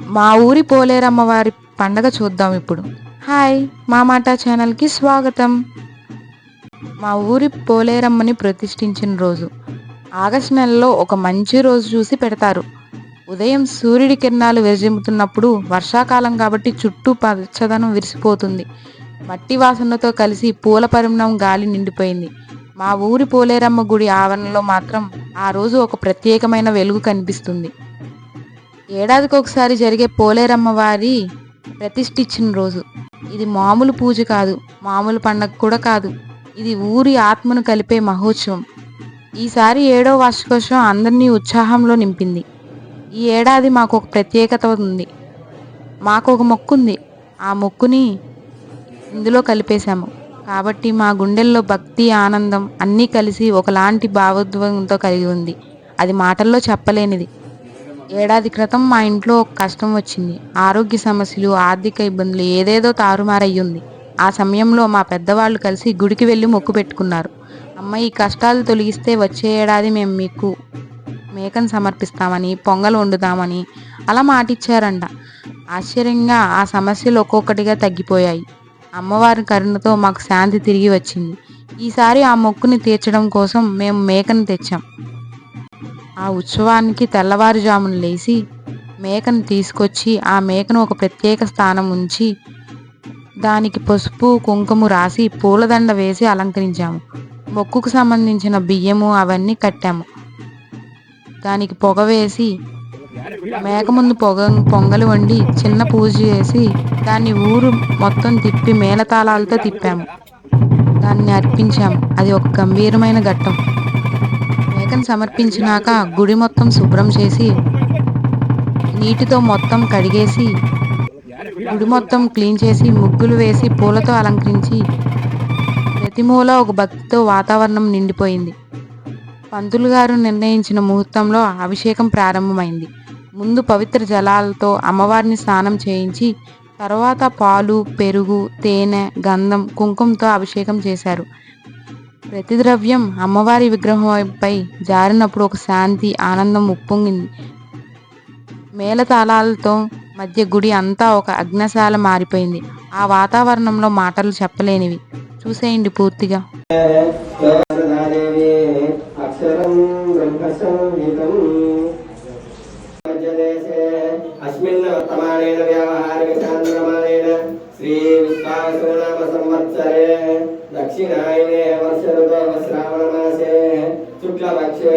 మా ఊరి పోలేరమ్మ వారి పండగ చూద్దాం ఇప్పుడు. హాయ్ మా మాట ఛానల్కి స్వాగతం. మా ఊరి పోలేరమ్మని ప్రతిష్ఠించిన రోజు. ఆగస్ట్ నెలలో ఒక మంచి రోజు చూసి పెడతారు. ఉదయం సూర్యుడి కిరణాలు విరజిమ్ముతున్నప్పుడు వర్షాకాలం కాబట్టి చుట్టూ పచ్చదనం విరిసిపోతుంది. మట్టి వాసనతో కలిసి పూల పరిమణం గాలి నిండిపోయింది. మా ఊరి పోలేరమ్మ గుడి ఆవరణలో మాత్రం ఆ రోజు ఒక ప్రత్యేకమైన వెలుగు కనిపిస్తుంది. ఏడాదికి ఒకసారి జరిగే పోలేరమ్మ వారి ప్రతిష్ఠించిన రోజు. ఇది మామూలు పూజ కాదు మామూలు పండగ కూడా కాదు. ఇది ఊరి ఆత్మను కలిపే మహోత్సవం. ఈసారి ఏడో వార్షికోత్సవం అందరినీ ఉత్సాహంలో నింపింది. ఈ ఏడాది మాకు ఒక ప్రత్యేకత ఉంది. మాకు ఒక మొక్కు ఉంది. ఆ మొక్కుని ఇందులో కలిపేశాము. కాబట్టి మా గుండెల్లో భక్తి ఆనందం అన్నీ కలిసి ఒకలాంటి భావోద్వేగంతో కలిగి ఉంది. అది మాటల్లో చెప్పలేనిది. ఏడాది క్రితం మా ఇంట్లో ఒక కష్టం వచ్చింది. ఆరోగ్య సమస్యలు ఆర్థిక ఇబ్బందులు ఏదేదో తారుమారయ్యింది. ఆ సమయంలో మా పెద్దవాళ్ళు కలిసి గుడికి వెళ్ళి మొక్కు పెట్టుకున్నారు. అమ్మ ఈ కష్టాలు తొలగిస్తే వచ్చే ఏడాది మేము మీకు మేకను సమర్పిస్తామని పొంగల్ వండుతామని అలా మాటిచ్చారంట. ఆశ్చర్యంగా ఆ సమస్యలు ఒక్కొక్కటిగా తగ్గిపోయాయి. అమ్మవారి కరుణతో మాకు శాంతి తిరిగి వచ్చింది. ఈసారి ఆ మొక్కుని తీర్చడం కోసం మేము మేకను తెచ్చాం. ఆ ఉత్సవానికి తెల్లవారుజామున లేచి మేకను తీసుకొచ్చి ఆ మేకను ఒక ప్రత్యేక స్థానం ఉంచి దానికి పసుపు కుంకుమ రాసి పూలదండ వేసి అలంకరించాము. మొక్కుకు సంబంధించిన బియ్యము అవన్నీ కట్టాము. దానికి పొగ వేసి మేక ముందు పొగ పొంగలు వండి చిన్న పూజ చేసి దాన్ని ఊరు మొత్తం తిప్పి మేళతాళాలతో తిప్పాము. దాన్ని అర్పించాము. అది ఒక గంభీరమైన ఘట్టం. మేకను సమర్పించినాక గుడి మొత్తం శుభ్రం చేసి నీటితో మొత్తం కడిగేసి గుడి మొత్తం క్లీన్ చేసి ముగ్గులు వేసి పూలతో అలంకరించి ప్రతి మూల ఒక భక్తితో వాతావరణం నిండిపోయింది. పంతులు గారు నిర్ణయించిన ముహూర్తంలో అభిషేకం ప్రారంభమైంది. ముందు పవిత్ర జలాలతో అమ్మవారిని స్నానం చేయించి తర్వాత పాలు పెరుగు తేనె గంధం కుంకుమతో అభిషేకం చేశారు. ప్రతి ద్రవ్యం అమ్మవారి విగ్రహంపై జారినప్పుడు ఒక శాంతి ఆనందం ఉప్పొంగింది. మేళతాళాలతో మధ్య గుడి అంతా ఒక అగ్నశాల మారిపోయింది. ఆ వాతావరణంలో మాటలు చెప్పలేనివి. చూసేయండి పూర్తిగా. వర్తమానేన వ్యావహారిక చాంద్రమానేన శ్రీ విశ్వాసనామ సంవత్సరే దక్షిణాయనే వర్ష ఋతవ శ్రావణ మాసే శుక్లపక్షే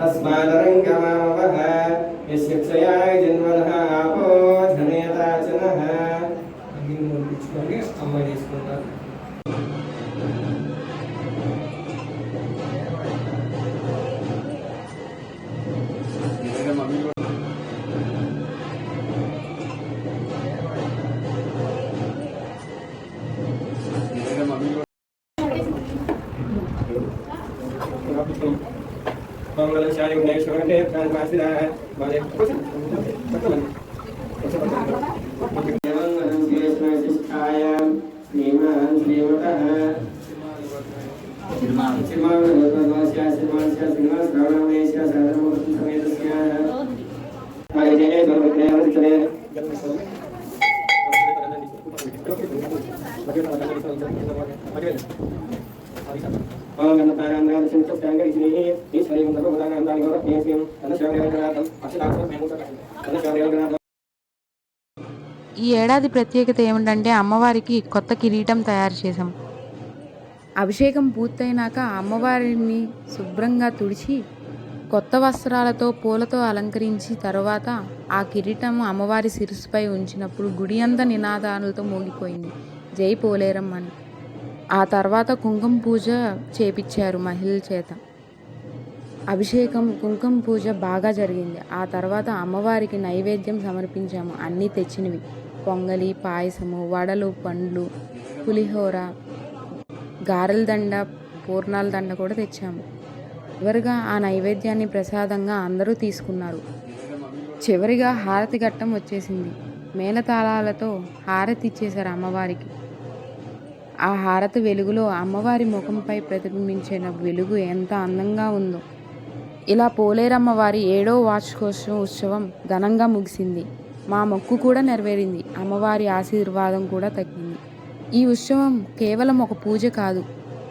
तस्मादरङ्गमामवः यस्य क्षयाय जन्मनः आपो గుణేశ్వరంటే ప్రాణవాసిదాः మాదే శిష్టాయ శ్రీమాన్ శ్రీమతః శ్రీమాన్ శ్రీమాన్ శ్రీమాన్ శ్రీమాన్ శ్రవణమేశ ఈశ్వరీ ఈ ఏడాది ప్రత్యేకత ఏమిటంటే అమ్మవారికి కొత్త కిరీటం తయారు చేశాం. అభిషేకం పూర్తయినాక అమ్మవారిని శుభ్రంగా తుడిచి కొత్త వస్త్రాలతో పూలతో అలంకరించి తర్వాత ఆ కిరీటం అమ్మవారి శిరస్సుపై ఉంచినప్పుడు గుడి అంతా నినాదాలతో మోగిపోయింది. జై పోలేరమ్మని. ఆ తర్వాత కుంకుమ పూజ చేపించారు మహిళల చేత. అభిషేకం కుంకుమ పూజ బాగా జరిగింది. ఆ తర్వాత అమ్మవారికి నైవేద్యం సమర్పించాము. అన్నీ తెచ్చినవి. పొంగలి పాయసము వడలు పండ్లు పులిహోర గారెల దండ పూర్ణాల దండ కూడా తెచ్చాము. చివరిగా ఆ నైవేద్యాన్ని ప్రసాదంగా అందరూ తీసుకున్నారు. చివరిగా హారతి ఘట్టం వచ్చేసింది. మేళతాళాలతో హారతి ఇచ్చేశారు అమ్మవారికి. ఆ హారతి వెలుగులో అమ్మవారి ముఖంపై ప్రతిబింబించిన వెలుగు ఎంత అందంగా ఉందో. ఇలా పోలేరమ్మ వారి ఏడో వార్షికోత్సవం ఉత్సవం ఘనంగా ముగిసింది. మా మొక్కు కూడా నెరవేరింది. అమ్మవారి ఆశీర్వాదం కూడా తగ్గింది. ఈ ఉత్సవం కేవలం ఒక పూజ కాదు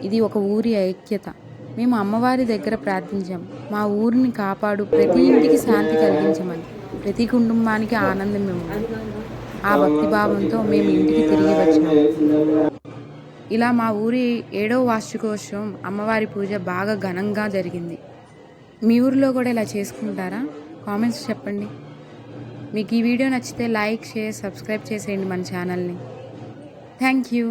ఇది ఒక ఊరి ఐక్యత. మేము అమ్మవారి దగ్గర ప్రార్థించాం. మా ఊరిని కాపాడు ప్రతి ఇంటికి శాంతి కలిగించమని ప్రతి కుటుంబానికి ఆనందం ఇవ్వమని. ఆ భక్తిభావంతో మేము ఇంటికి తిరిగి వచ్చాము ఇలా మా ఊరి ఏడో వార్షికోత్సవం అమ్మవారి పూజ బాగా ఘనంగా జరిగింది. మీ ఊరిలో కూడా ఇలా చేసుకుంటారా? కామెంట్స్ చెప్పండి. మీకు ఈ వీడియో నచ్చితే లైక్ షేర్ సబ్స్క్రైబ్ చేసేయండి మన ఛానల్ని. Thank you.